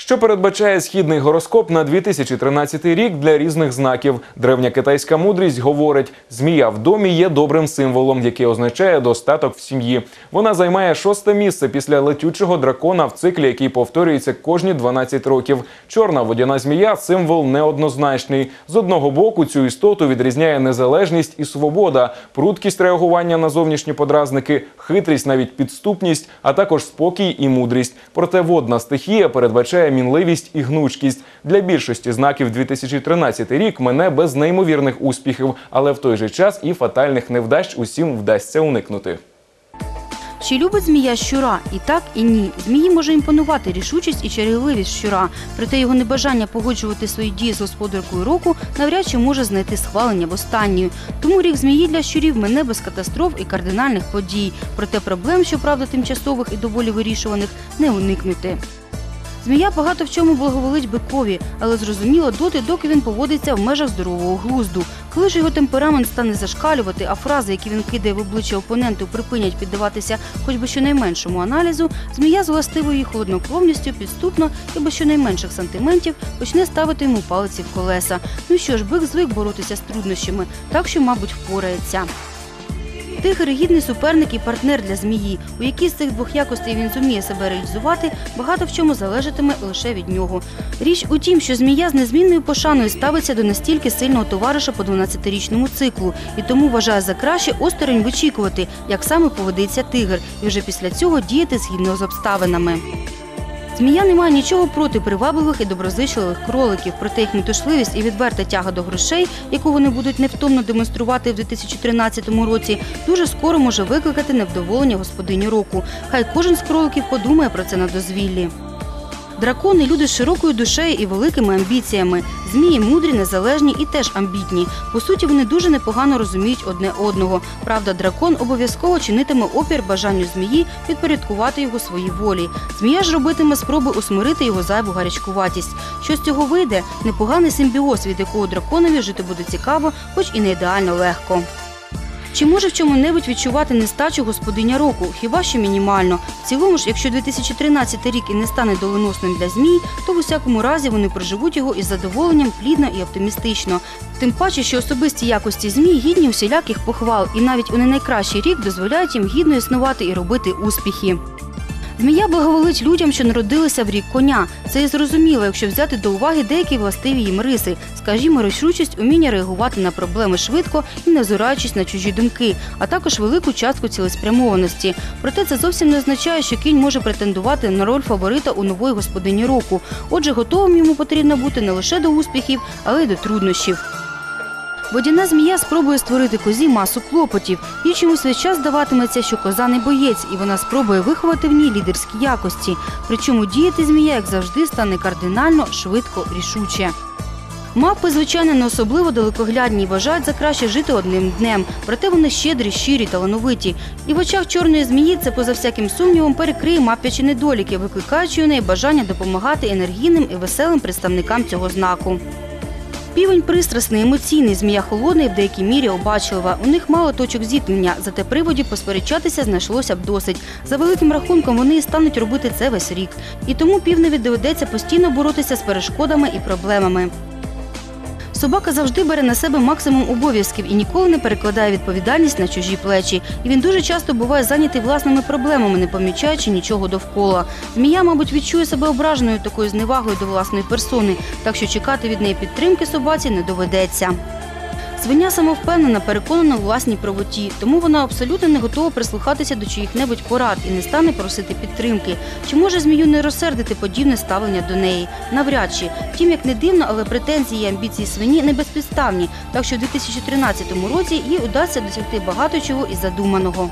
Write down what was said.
Що передбачає східний гороскоп на 2013 рік для різних знаків? Древня китайська мудрість говорить: змія в домі є добрим символом, який означає достаток в сім'ї. Вона займає шосте місце після летючого дракона в циклі, який повторюється кожні 12 років. Чорна водяна змія символ неоднозначний. З одного боку цю істоту відрізняє незалежність і свобода, пруткість реагування на зовнішні подразники, хитрість, навіть підступність, а також спокій і мудрість. Проте водна стихія передбачає мінливість і гнучкість. Для більшості знаків 2013 рік мене без неймовірних успіхів, але в той же час і фатальних невдач усім вдасться уникнути. Чи любить змія щура? І так, і ні. Змії може імпонувати рішучість і чарівливість щура. Проте його небажання погоджувати свої дії з господаркою року навряд чи може знайти схвалення в останньої. Тому рік змії для щурів мене без катастроф і кардинальних подій. Проте проблем, щоправда, тимчасових і доволі вирішуваних, не уникнути. Змія багато в чому благоволить бикові, але зрозуміло доти, доки він поводиться в межах здорового глузду. Коли ж його темперамент стане зашкалювати, а фрази, які він кидає в обличчя опоненту, припинять піддаватися хоч би щонайменшому аналізу, змія з властивою холоднокровністю підступно і без щонайменших сантиментів почне ставити йому палиці в колеса. Ну що ж, бик звик боротися з труднощами, так що, мабуть, впорається. Тигр гідний суперник і партнер для змії, у якій з цих двох якостей він зуміє себе реалізувати, багато в чому залежатиме лише від нього. Річ у тім, що змія з незмінною пошаною ставиться до настільки сильного товариша по 12-річному циклу, і тому вважає за краще осторонь вичікувати, як саме поведеться тигр, і вже після цього діяти згідно з обставинами. Змія не має нічого проти привабливих і доброзичливих кроликів, проте їх метушливість і відверта тяга до грошей, яку вони будуть невтомно демонструвати в 2013 році, дуже скоро може викликати невдоволення господині року. Хай кожен з кроликів подумає про це на дозвіллі. Дракони люди з широкою душею і великими амбіціями. Змії мудрі, незалежні і теж амбітні. По суті, вони дуже непогано розуміють одне одного. Правда, дракон обов'язково чинитиме опір бажанню змії підпорядкувати його своїй волі. Змія ж робитиме спроби усмирити його зайву гарячкуватість. Що з цього вийде? Непоганий симбіоз, від якого драконові жити буде цікаво, хоч і не ідеально легко. Чи може в чому-небудь відчувати нестачу господиня року? Хіба що мінімально. В цілому ж, якщо 2013 рік і не стане доленосним для змій, то в усякому разі вони проживуть його із задоволенням, плідно і оптимістично. Тим паче, що особисті якості змій гідні усіляких похвал, і навіть у не найкращий рік дозволяють їм гідно існувати і робити успіхи. Змія благоволить людям, що народилися в рік коня. Це і зрозуміло, якщо взяти до уваги деякі властиві їм риси, скажімо, рішучість, уміння реагувати на проблеми швидко і не озираючись на чужі думки, а також велику частку цілеспрямованості. Проте це зовсім не означає, що кінь може претендувати на роль фаворита у нової господині року. Отже, готовим йому потрібно бути не лише до успіхів, але й до труднощів. Водяна змія спробує створити козі масу клопотів. Їй чомусь весь час здаватиметься, що коза не боєць, і вона спробує виховати в ній лідерські якості. Причому діяти змія, як завжди, стане кардинально, швидко, рішуче. Мавпи, звичайно, не особливо далекоглядні і вважають за краще жити одним днем. Проте вони щедрі, щирі, талановиті. І в очах чорної змії це, поза всяким сумнівом, перекриє мавпячі недоліки, викликаючи у неї бажання допомагати енергійним і веселим представникам цього знаку. Півень пристрасний, емоційний, змія холодна і в деякій мірі обачлива. У них мало точок зіткнення, зате приводів посперечатися знайшлося б досить. За великим рахунком вони і стануть робити це весь рік. І тому півневі доведеться постійно боротися з перешкодами і проблемами. Собака завжди бере на себе максимум обов'язків і ніколи не перекладає відповідальність на чужі плечі. І він дуже часто буває зайнятий власними проблемами, не помічаючи нічого довкола. Змія, мабуть, відчує себе ображеною такою зневагою до власної персони, так що чекати від неї підтримки собаці не доведеться. Свиня самовпевнена, переконана у власній правоті, тому вона абсолютно не готова прислухатися до чиїх-небудь порад і не стане просити підтримки. Чи може змію не розсердити подібне ставлення до неї? Навряд чи. Втім, як не дивно, але претензії і амбіції свині не безпідставні, так що в 2013 році їй удасться досягти багато чого із задуманого.